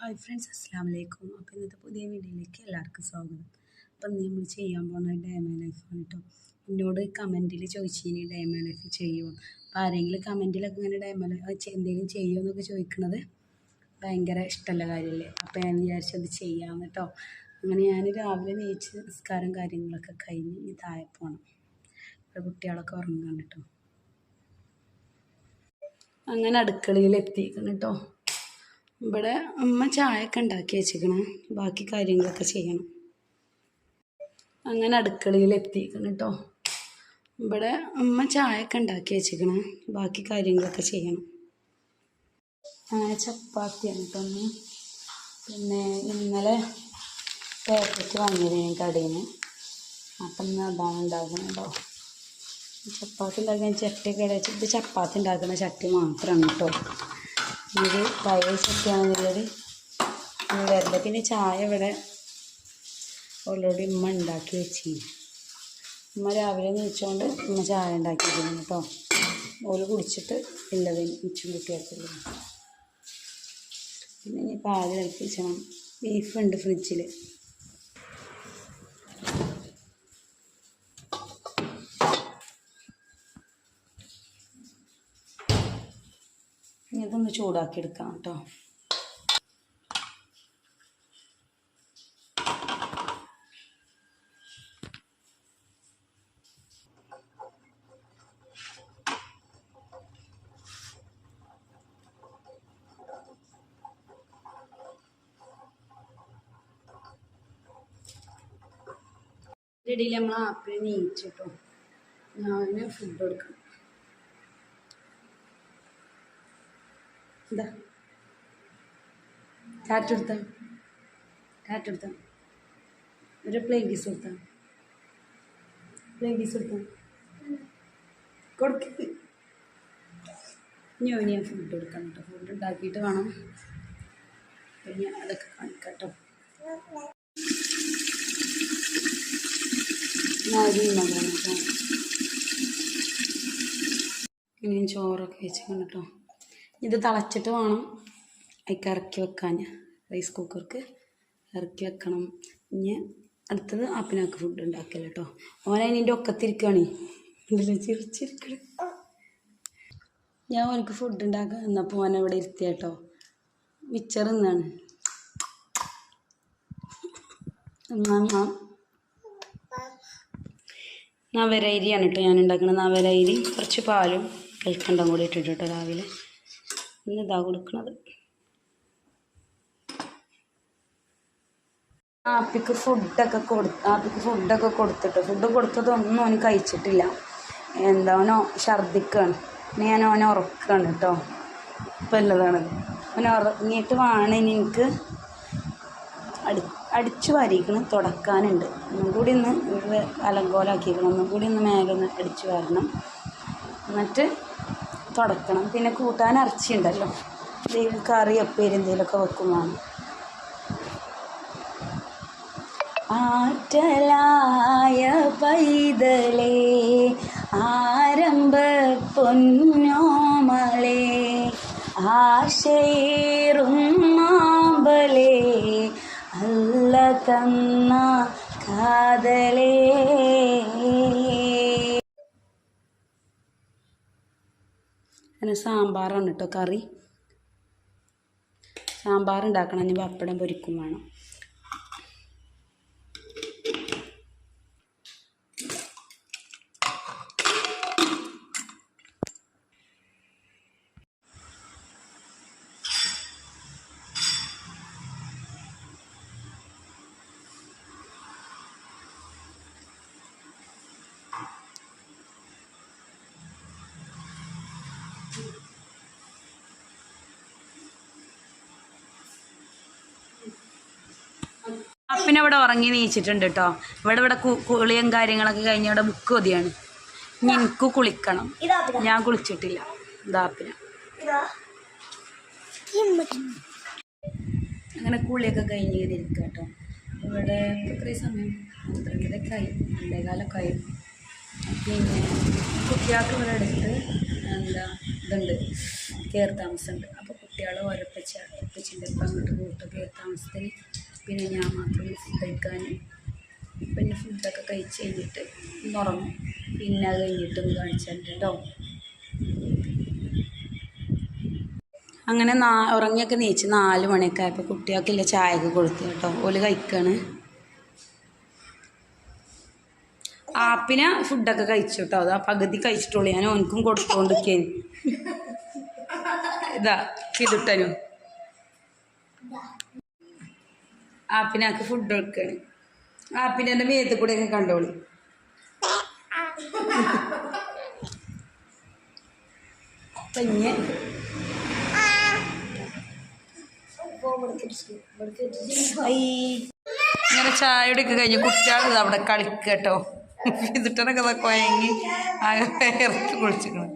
Hi friends അസ്സാം വലൈക്കും അപ്പോൾ ഇന്നത്തെ പുതിയ വീഡിയോയിലേക്ക് എല്ലാവർക്കും സ്വാഗതം. അപ്പം നമ്മൾ ചെയ്യാൻ പോകുന്ന ഡയമണ്ട് ലൈഫാണ് കേട്ടോ എന്നോട് കമന്റിൽ ചോദിച്ചിനി ഡയമണ്ട് ലൈഫ് ചെയ്യുമോ അപ്പോൾ ആരെങ്കിലും കമന്റിലൊക്കെ ഇങ്ങനെ ഡയമണ്ട് എന്തെങ്കിലും ചെയ്യുമോ എന്നൊക്കെ ചോദിക്കുന്നത് ഭയങ്കര ഇഷ്ടമുള്ള കാര്യമല്ലേ അപ്പോൾ ഞാൻ വിചാരിച്ചത് ചെയ്യാം കേട്ടോ അങ്ങനെ ഞാൻ രാവിലെ നീച്ച് നിസ്കാരം കാര്യങ്ങളൊക്കെ കഴിഞ്ഞ് ഇനി താഴെ പോകണം ഇവിടെ കുട്ടികളൊക്കെ ഉറങ്ങുകയാണ് കേട്ടോ അങ്ങനെ അടുക്കളയിൽ എത്തിക്കണം കേട്ടോ ഇവിടെ അമ്മ ചായയൊക്കെ ഉണ്ടാക്കി വെച്ചിരിക്കണം. ബാക്കി കാര്യങ്ങളൊക്കെ ചെയ്യണം. അങ്ങനെ അടുക്കളയിൽ എത്തിക്കണം കേട്ടോ. ഇവിടെ അമ്മ ചായയൊക്കെ ഉണ്ടാക്കി വെച്ചിരിക്കണം. ബാക്കി കാര്യങ്ങളൊക്കെ ചെയ്യണം. അങ്ങനെ ചപ്പാത്തിയാണ് കേട്ടോ അമ്മ. പിന്നെ ഇന്നലെ പാക്കറ്റ് വാങ്ങിയത് ഞാൻ കടയിൽ നിന്ന് അപ്പം ഇന്ന് അതാണ് ഉണ്ടാക്കുന്നത് കേട്ടോ. ചപ്പാത്തി ഉണ്ടാക്കാൻ ചട്ടിയൊക്കെ ഇടച്ചിട്ട് ചപ്പാത്തി ഉണ്ടാക്കുന്ന ചട്ടി മാത്രമാണ് കേട്ടോ. ഇത് പയസൊക്കെയാണെന്നുള്ളത് വരുന്നത് പിന്നെ ചായ ഇവിടെ ഓൾറെഡി ഉമ്മ ഉണ്ടാക്കി വെച്ചു ഉമ്മ രാവിലെ നീച്ചുകൊണ്ട് ഉമ്മ ചായ ഉണ്ടാക്കിയിരുന്നു കേട്ടോ. ഓൽ കുടിച്ചിട്ട് ഉള്ളത് മിച്ചും കുട്ടികൾക്കുള്ള. പിന്നെ ഇനി പാൽ കളിപ്പിച്ചണം ബീഫ് ഉണ്ട് ഫ്രിഡ്ജിൽ ഇതൊന്ന് ചൂടാക്കി എടുക്കാം കേട്ടോ. ഇടയിൽ നമ്മൾ ആപ്പിൾ നീച്ചിട്ടോ ഞാൻ ഫുഡ് കൊടുക്കണം എന്താ കാറ്റെടുത്ത കാറ്റെടുത്ത ഒരു പ്ലെയിൻ കീസ് കൊടുത്ത. പ്ലെയിൻ കീസ് കൊടുത്ത. കൊടുക്ക്. ഇനി ഞാൻ ഫുഡ് കൊടുക്കാം കേട്ടോ ഫുഡ് ഉണ്ടാക്കിയിട്ട് വേണം. പിന്നെ അതൊക്കെ കാണിക്കാം കേട്ടോ അരി ഉണ്ടാക്കണം കേട്ടോ ഇനി ഞാൻ ചോറൊക്കെ വെച്ചിട്ടുണ്ട് കേട്ടോ ഇത് തിളച്ചിട്ട് വേണം. അതിക്ക് ഇറക്കി വെക്കാൻ റൈസ് കുക്കർക്ക് ഇറക്കി വെക്കണം. ഇനി അടുത്തത് ആപ്പിനാക്ക് ഫുഡ് ഉണ്ടാക്കൽ കേട്ടോ ഓൻ അതിന്റെ ഒക്കത്തിരിക്കുകയാണ് ഇതിൽ ചിരിച്ചിരിക്കണ്. ഞാൻ ഓനക്ക് ഫുഡ് ഉണ്ടാക്കാൻ എന്നപ്പോൾ ഓൻ ഇവിടെ ഇരുത്തിയ കേട്ടോ മിച്ചർ എന്നാണ് നവരൈരിയാണ് കേട്ടോ ഞാൻ ഉണ്ടാക്കുന്നത് നവരൈരി കുറച്ച് പാലും കൽക്കണ്ടം കൂടി ഇട്ടിട്ട് കേട്ടോ രാവിലെ. ഇന്ന് ഇതാ കൊടുക്കണത്. ആപ്പിക്ക് ഫുഡൊക്കെ കൊടു ആപ്പിക്ക് ഫുഡൊക്കെ കൊടുത്തിട്ട് ഫുഡ് കൊടുത്തതൊന്നും അവന് കഴിച്ചിട്ടില്ല. എന്താ അവനോ ഛർദിക്കാണ്. ഇനി ഞാൻ അവനെ ഉറക്കാണ് കേട്ടോ ഇപ്പം ഉള്ളതാണ്. അവൻ ഉറങ്ങിയിട്ട് വേണം എനിക്ക് അടി അടിച്ചു വാരിക്കണം തുടക്കാനുണ്ട്. ഒന്നും കൂടി ഒന്ന് അലങ്കോലാക്കിയിരിക്കണം ഒന്നും കൂടി ഒന്ന് മേലെ ഒന്ന് അടിച്ചു വരണം. എന്നിട്ട് തുടക്കണം. പിന്നെ കൂട്ടാൻ ഇറച്ചി ഉണ്ടല്ലോ. എന്തെങ്കിലും കറി അപ്പേരി എന്തെങ്കിലുമൊക്കെ വെക്കുമ്പോൾ ആറ്റലായ പൈതലേ ആരംഭ പൊന്നോമളെ ആശയേറും മാമ്പലേ അല്ല തന്ന കാതലേ അങ്ങനെ സാമ്പാറാണ് കേട്ടോ കറി. സാമ്പാർ ഉണ്ടാക്കണം ഇനി പപ്പടം പൊരിക്കും വേണം. അപ്പിനെ ഇവിടെ ഉറങ്ങി നീച്ചിട്ടുണ്ട് കേട്ടോ. ഇവിടെ ഇവിടെ കുളിയും കാര്യങ്ങളൊക്കെ കഴിഞ്ഞ ഇവിടെ ബുക്ക് കൊതിയാണ്. ഇനി എനിക്ക് കുളിക്കണം. ഞാൻ കുളിച്ചിട്ടില്ല. ഇതാപ്പിന അങ്ങനെ കുളിയൊക്കെ കഴിഞ്ഞ് ഇങ്ങനെ ഇരിക്കുക കേട്ടോ. ഇവിടെ ഇത്രയും സമയം ഇത്രയും കാലൊക്കെ രണ്ടേകാലൊക്കെ ആയി. പിന്നെ കുട്ടികൾക്ക് ഇവിടെ അടുത്ത് എന്താ ഇതുണ്ട് കയറി താമസമുണ്ട്. അപ്പോൾ കുട്ടികളെ ഓരപ്പച്ച പച്ചിന്റെ അപ്പം അങ്ങോട്ട് പോയിട്ട് താമസത്തിന് പിന്നെ ഞാൻ മാത്രം ഫുഡ് കഴിക്കാൻ പിന്നെ ഫുഡൊക്കെ കഴിച്ച് കഴിഞ്ഞിട്ട് ഉറങ്ങും. പിന്നെ അത് കഴിഞ്ഞിട്ട് കാണിച്ചിട്ടുണ്ടോ അങ്ങനെ നാ ഉറങ്ങിയൊക്കെ നീച്ച് നാല് മണിയൊക്കെ ആയപ്പോൾ കുട്ടികൾക്കില്ല ചായക്ക് കൊടുത്തു കേട്ടോ. ഓൽ കഴിക്കാണ്. ആപ്പിനെ ഫുഡൊക്കെ കഴിച്ചു കേട്ടോ അത് പകുതി കഴിച്ചിട്ടുള്ളൂ. ഞാൻ ഓനക്കും കൊടുത്തോണ്ടിരിക്കേന്. ഇതാ കിതുട്ടനും ആപ്പിനാക്ക് ഫുഡ് കൊടുക്കാണ് ആപ്പിനെ എന്റെ മേത്ത് കൂടെ ഒക്കെ കണ്ടോളി പഞ്ഞ് ഇങ്ങനെ ചായ എടുക്കുക കഴിഞ്ഞ് കുട്ടികൾ അവിടെ കളിക്കട്ടോ. ഇതിട്ടനൊക്കെ ഇതൊക്കെ വയങ്ങി ആകെ ഇറക്കി കുളിച്ചിക്കണം